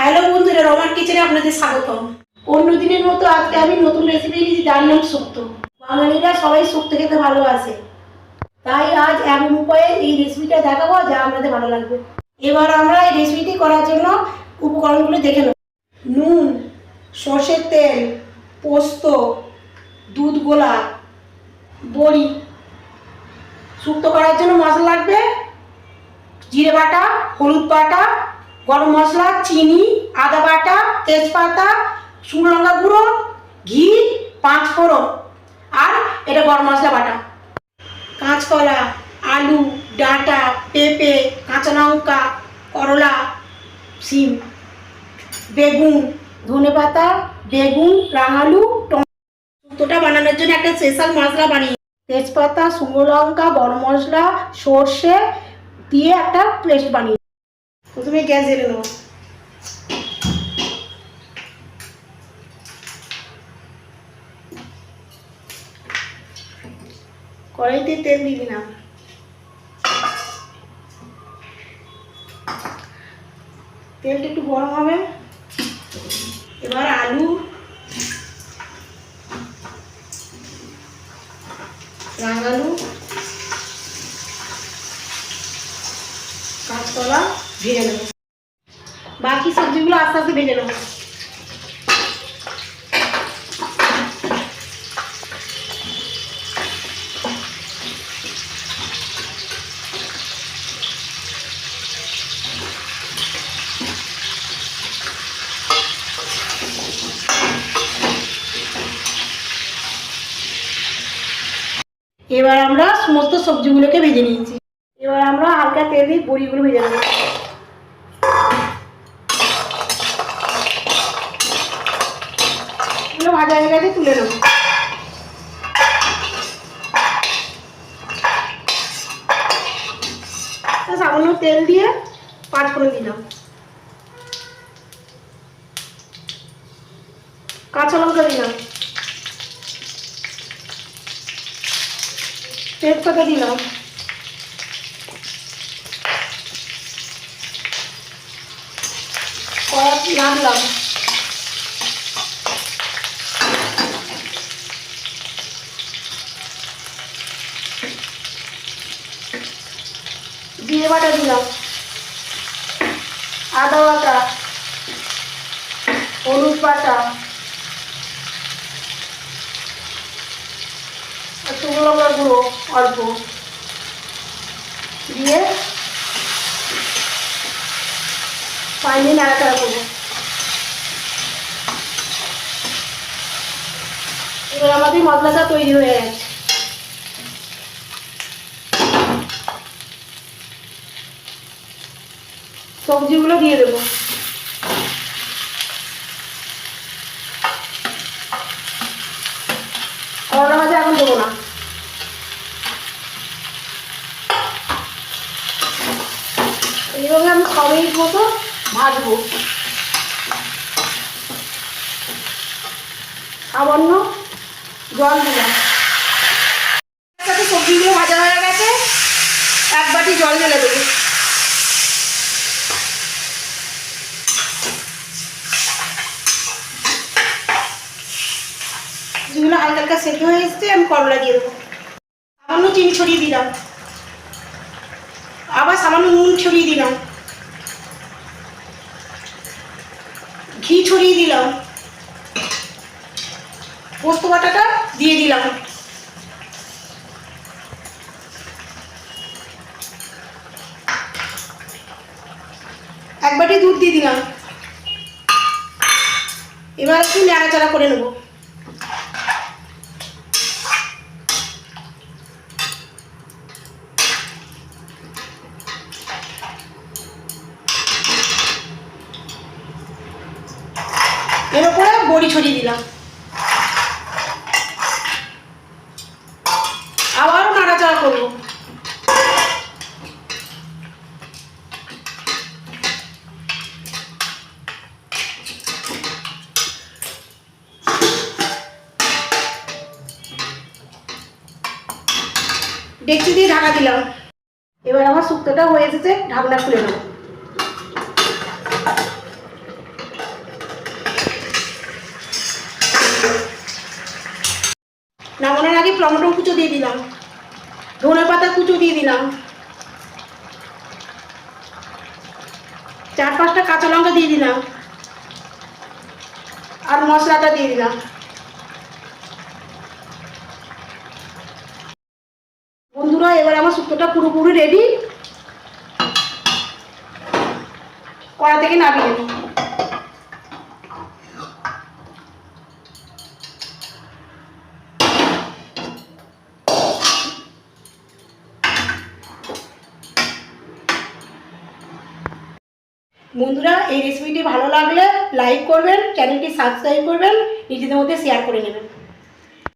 Hello বন্ধুরা, রমান কিচেনে আপনাদের স্বাগতম। অন্য দিনের মতো আজকে আমি নতুন রেসিপি নিয়েছি যার নাম শুক্তো বাঙালিরা সবাই শুক্তো খেতে ভালোবাসে। তাই আজ এমন উপায়ে এই রেসিপিটা দেখাবো যা আপনাদের ভালো লাগবে। এবার আমরা এই রেসিপিটি করার জন্য উপকরণগুলো দেখে নেব। নুন, সর্ষের তেল, পোস্ত, দুধ গোলা, বড়ি। শুক্তো করার জন্য মশলা লাগবে জিরে বাটা, হলুদ বাটা গরম মশলা, চিনি, আদা বাটা, তেজপাতা, শুকনো লঙ্কা গুঁড়ো, ঘি, পাঁচ ফোড়ন। আর এটা গরম মশলা বাটা। কাঁচকলা, আলু, ডাঁটা, পেঁপে, কাঁচা লঙ্কা, করলা সিম বেগুন, ধনে পাতা, বেগুন, রাঙালু টমেটোটা বানানোর জন্য একটা স্পেশাল মশলা বানিয়ে তেজপাতা, শুকনো লঙ্কা, গরম মশলা, সর্ষে দিয়ে একটা পেস্ট বানিয়ে প্রথমে গ্যাস জেলে নেব কড়াইতে তেল দিয়ে দিলাম। তেলটা একটু গরম হবে। এবার আলু, রাঙালু কাঁচকলা ভেজে নেব। বাকি সবজিগুলো আস্তে আস্তে ভেজে নেব। এবার আমরা সমস্ত সবজিগুলোকে ভেজে নিয়েছি। এবার আমরা হালকা তেল দিয়ে বড়িগুলো ভেজে নেব। এগুলো ভাজা হয়ে গেছে, তুলে নেব। সামান্য তেল দিয়ে পাঁচ ফোড়ন দিলাম কাঁচা লঙ্কা দিলাম। তেজপাতা দিলাম। কড়া নাড়লাম জিরে বাটা দিলাম। আদা বাটা, হলুদ আর শুকনো লঙ্কার গুঁড়ো অল্প দিয়ে পানি নাড়াচাড়া করব। এবার আমাদের মশলাটা তৈরি হয়ে গেছে। সবজিগুলো দিয়ে দেবো। করলা ভাজা এখন দেবো না। এইভাবে আমি ছ মতো ভাজবো। সামান্য জল দিলাম। সবজিগুলো ভাজা হয়ে গেছে, এক বাটি জল ঢেলে দেবো। যেগুলো হালকা হালকা সেদ্ধ হয়ে এসছে, আমি করলা দিয়ে দেবো। সামান্য চিনি ছড়িয়ে দিলাম। আবার সামান্য নুন ছড়িয়ে দিলাম। ঘি ছড়িয়ে দিলাম। পোস্ত বাটাটা দিয়ে দিলাম। এক দুধ দিয়ে দিলাম। এবার একটু নাড়াচাড়া করে নেব। এর উপরে বড়ি ছড়িয়ে দিলাম। আবারও নাড়াচাড়া করব। ডেকচি দিয়ে ঢাকা দিলাম। এবার আমার শুক্তোটা হয়ে এসেছে, ঢাকনা খুলে নেব। টমেটো কুচো দিয়ে দিলাম। ধনে পাতা কুচো দিয়ে দিলাম। চার পাঁচটা কাঁচা লঙ্কা দিয়ে দিলাম। আর মশলাটা দিয়ে দিলাম। বন্ধুরা, এবার আমার শুক্তোটা পুরোপুরি রেডি কড়া থেকে নামিয়ে বন্ধুরা, এই রেসিপিটি ভালো লাগলে লাইক করবেন চ্যানেলটি সাবস্ক্রাইব করবেন, নিজেদের মধ্যে শেয়ার করে নেবেন।